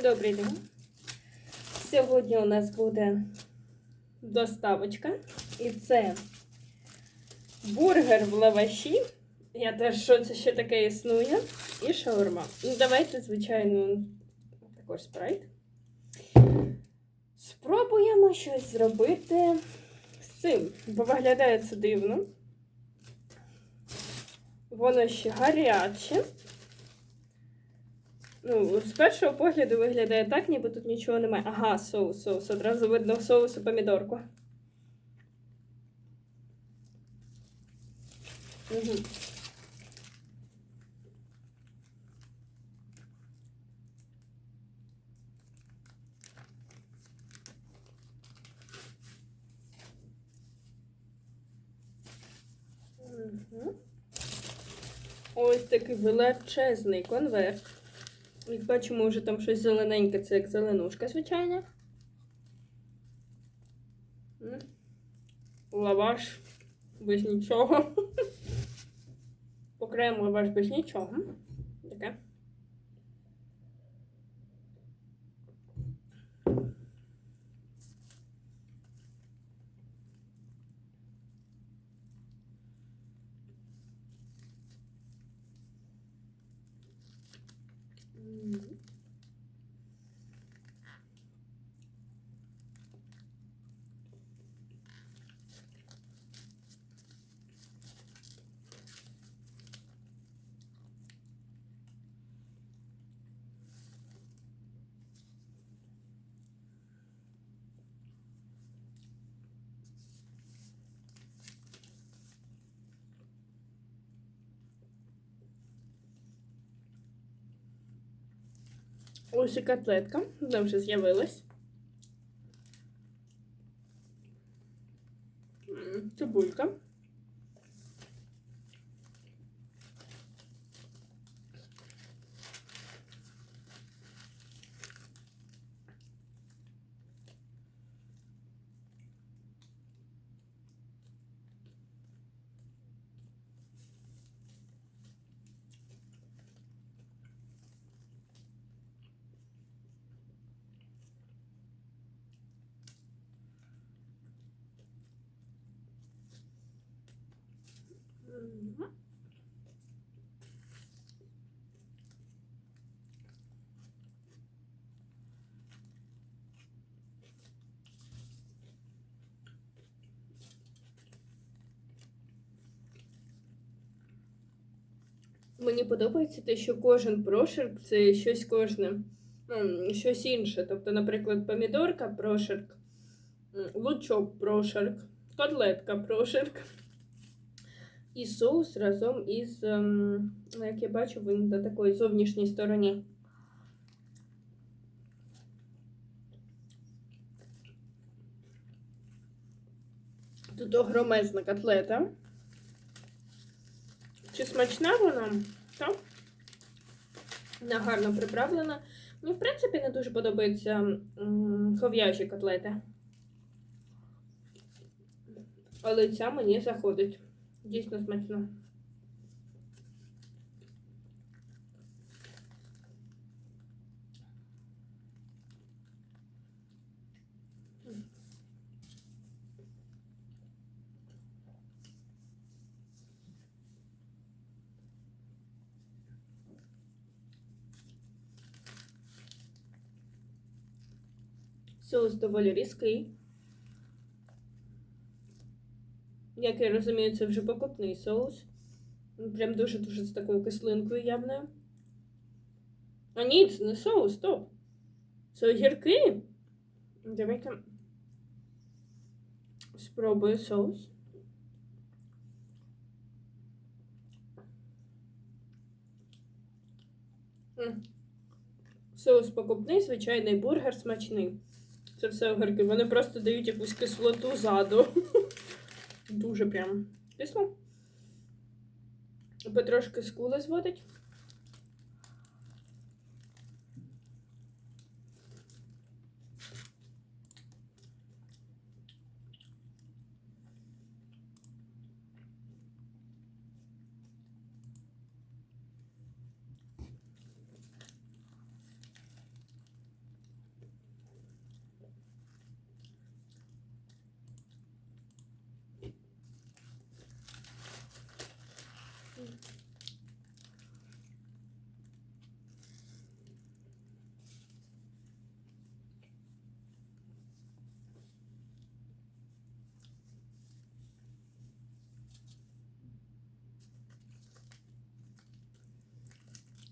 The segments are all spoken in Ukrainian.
Добрий день. Сьогодні у нас буде доставочка. І це бургер в лаваші. Я теж що це ще таке існує. І шаурма. Ну, давайте, звичайно, також спрайт. Спробуємо щось зробити з цим. Бо виглядає це дивно. Воно ще гаряче. Ну, з першого погляду виглядає так, ніби тут нічого немає. Ага, соус, соус. Одразу видно соус і помідорку. Угу. Ось такий величезний конверт. Як бачимо, вже там щось зелененьке, це як зеленушка, звичайно. Лаваш без нічого. Окремо лаваш без нічого. Таке. Ось і котлетка. Вона вже з'явилась. Цибулька. Мені подобається те, що кожен прошарк це щось кожне, щось інше. Тобто, наприклад, помідорка прошарк, лучок прошарк, котлетка прошарк. І соус разом із, ем, як я бачу, він на такій зовнішній стороні. Тут огромезна котлета. Чи смачна вона? Так. Вона гарно приправлена. Мені, в принципі, не дуже подобаються хов'ячі котлети. Але ця мені заходить. Дійсно смачно. Соус доволі різкий. Як я розумію, це вже покупний соус. Прям дуже-дуже з такою кислинкою явною. А ні, це не соус, стоп. Це огірки. Давайте спробую соус. Соус покупний, звичайний бургер смачний. Це все огірки. Вони просто дають якусь кислоту ззаду. Дуже прям кисло. Потрошки скули зводить.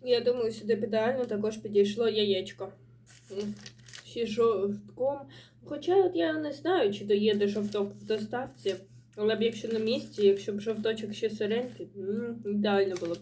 Я думаю, сюди б ідеально також підійшло яєчко. Ще жовтком. Хоча от я не знаю, чи доїде жовток в доставці, але б якщо на місці, якщо б жовточок ще сиренький, ідеально було б.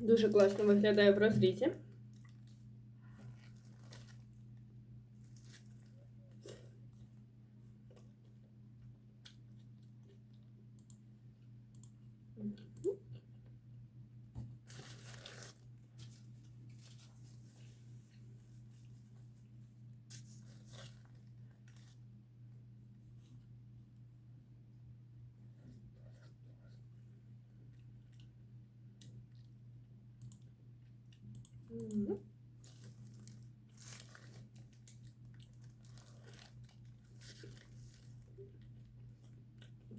Дуже класно виглядає в розрізі.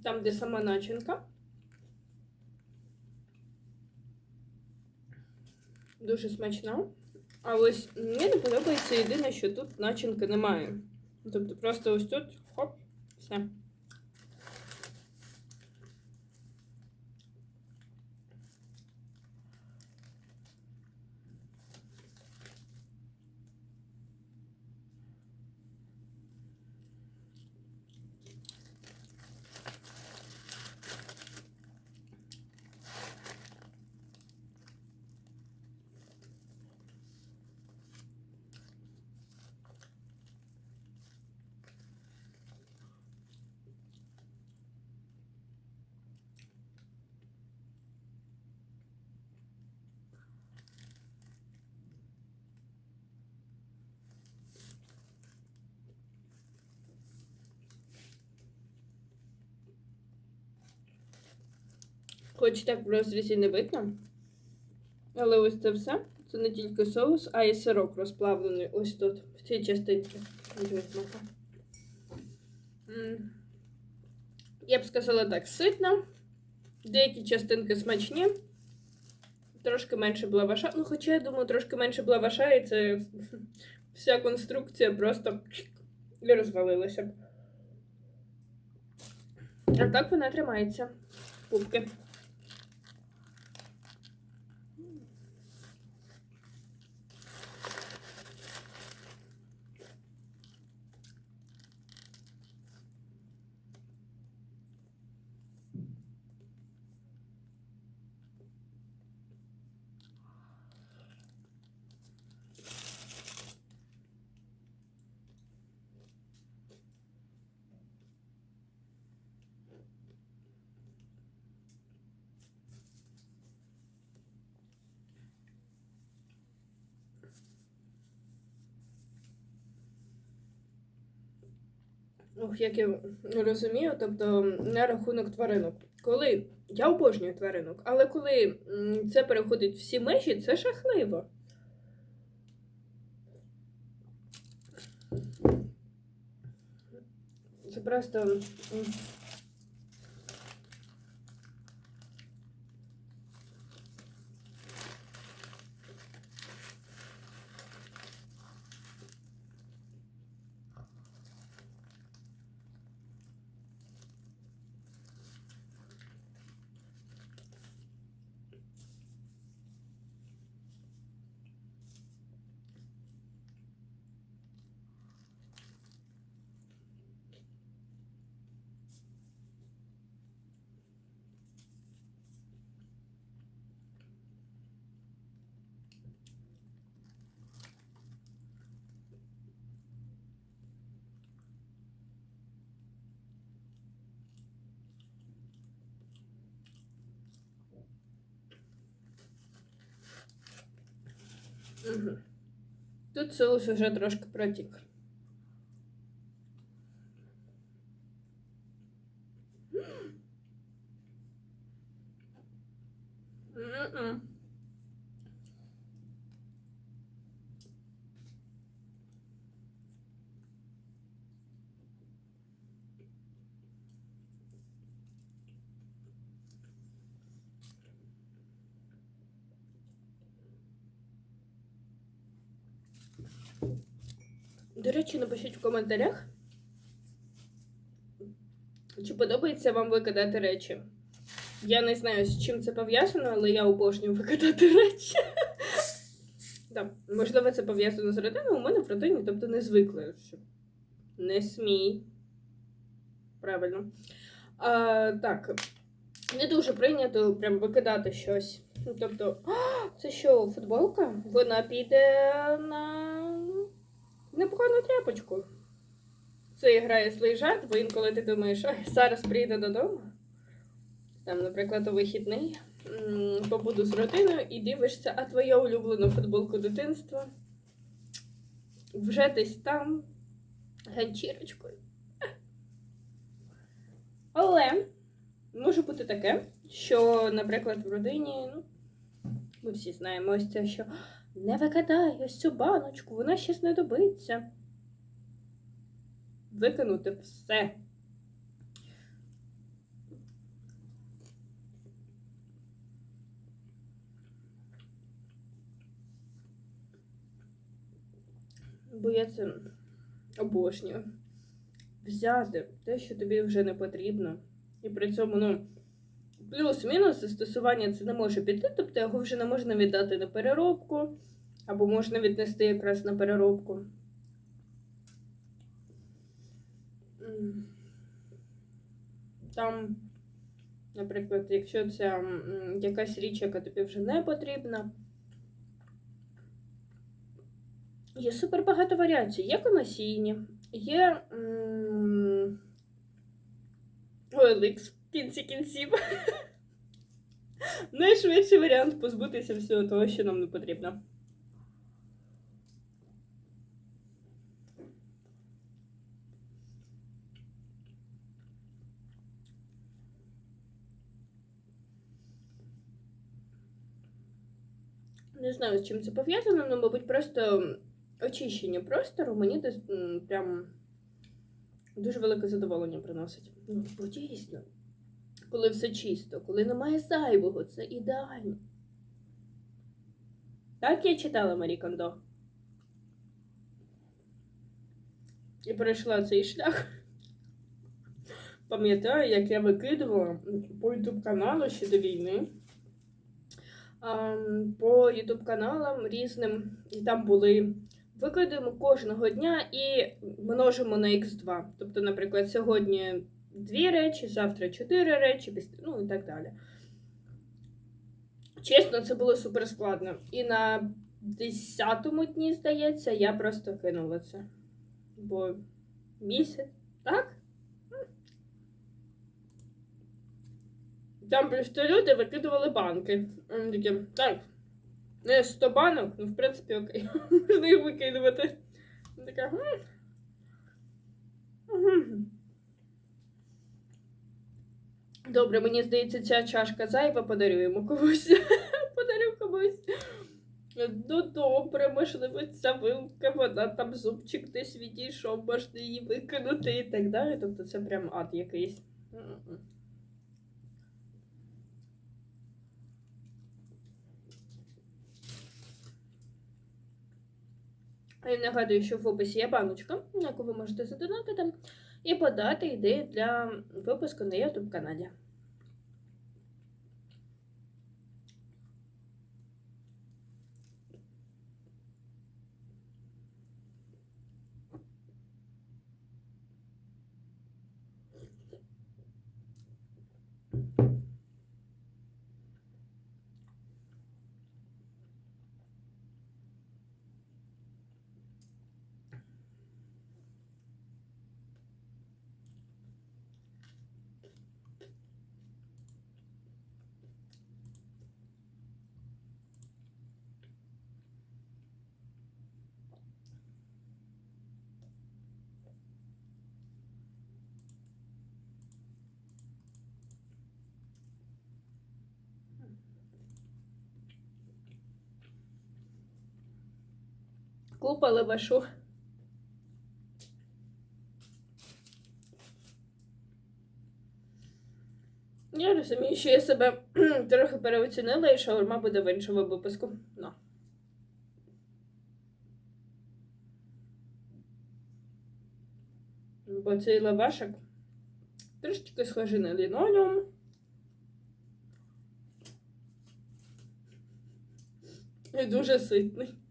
Там, де сама начинка. Дуже смачна. А ось мені не подобається єдине, що тут начинки немає. Тобто просто ось тут хоп, все. Хоч так в розрізі не видно. Але ось це все. Це не тільки соус, а й сирок розплавлений ось тут, в цій частинці. Я б сказала так, ситно. Деякі частинки смачні. Трошки менше блаваша. Ну, хоча я думаю, трошки менше блаваша, і це вся конструкція просто і розвалилася. А так вона тримається. Кубки. Як я розумію, тобто на рахунок тваринок. Коли я обожнюю тваринок, але коли це переходить всі межі, це жахливо. Це просто. Угу. Тут соус уже трошки протік. М-м. До речі, напишіть в коментарях, чи подобається вам викидати речі. Я не знаю, з чим це пов'язано, але я обожнюю викидати речі. Да. Можливо, це пов'язано з родиною. У мене в родині, тобто не звикли. Що... Не смій. Правильно. А, Так, не дуже прийнято прям викидати щось. Тобто, а, це що, футболка? Вона піде на непогану тряпочку. Це грає злий жарт, бо інколи ти думаєш, ой, зараз прийде додому. Там, наприклад, у вихідний побуду з родиною і дивишся, а твоя улюблена футболка дитинства вже десь там ганчірочкою. Але може бути таке, що, наприклад, в родині, ну, ми всі знаємо ось це, що не викидай ось цю баночку, вона ще знадобиться. Викинути все. Бо я це обожнюю. Взяти те, що тобі вже не потрібно. І при цьому, ну, плюс-мінус застосування це не може піти, тобто його вже не можна віддати на переробку, або можна віднести якраз на переробку. Там, наприклад, якщо це якась річ, яка тобі вже не потрібна. Є супер багато варіацій. Є комасійні, є OLX кінці кінців. Найшвидший варіант позбутися всього того, що нам не потрібно. Не знаю, з чим це пов'язано, але, мабуть, просто очищення простору мені десь прям дуже велике задоволення приносить. Ну, бо дійсно, коли все чисто, коли немає зайвого, це ідеально. Так я читала Марі Кондо. І пройшла цей шлях. Пам'ятаю, як я викидувала по ютуб каналу ще до війни. По ютуб каналам різним, і там були викидаємо кожного дня і множимо на х2. Тобто, наприклад, сьогодні дві речі, завтра чотири речі, ну і так далі. Чесно, це було супер складно. І на 10-му дні, здається, я просто кинула це. Бо місяць, так? Там просто люди викидували банки. Такі, так, не 100 банок, ну, в принципі, окей. Можна їх викидувати. Я Така. «М, мгм». Добре, мені здається, ця чашка зайва, подарю йому комусь. Подарю комусь. Ну добре, можливо, ця вилка, вона там зубчик десь відійшов, можна її викинути і так далі. Тобто це прям ад якийсь. Я нагадую, що в описі є баночка, на яку ви можете задонатити, і подати ідею для випуску на YouTube каналі. Купа лавашу. Я розумію, що я себе трохи переоцінила і шаурма буде в іншому випуску. Ну. Бо цей лавашик трішечки схожий на лінолеум. І дуже ситний.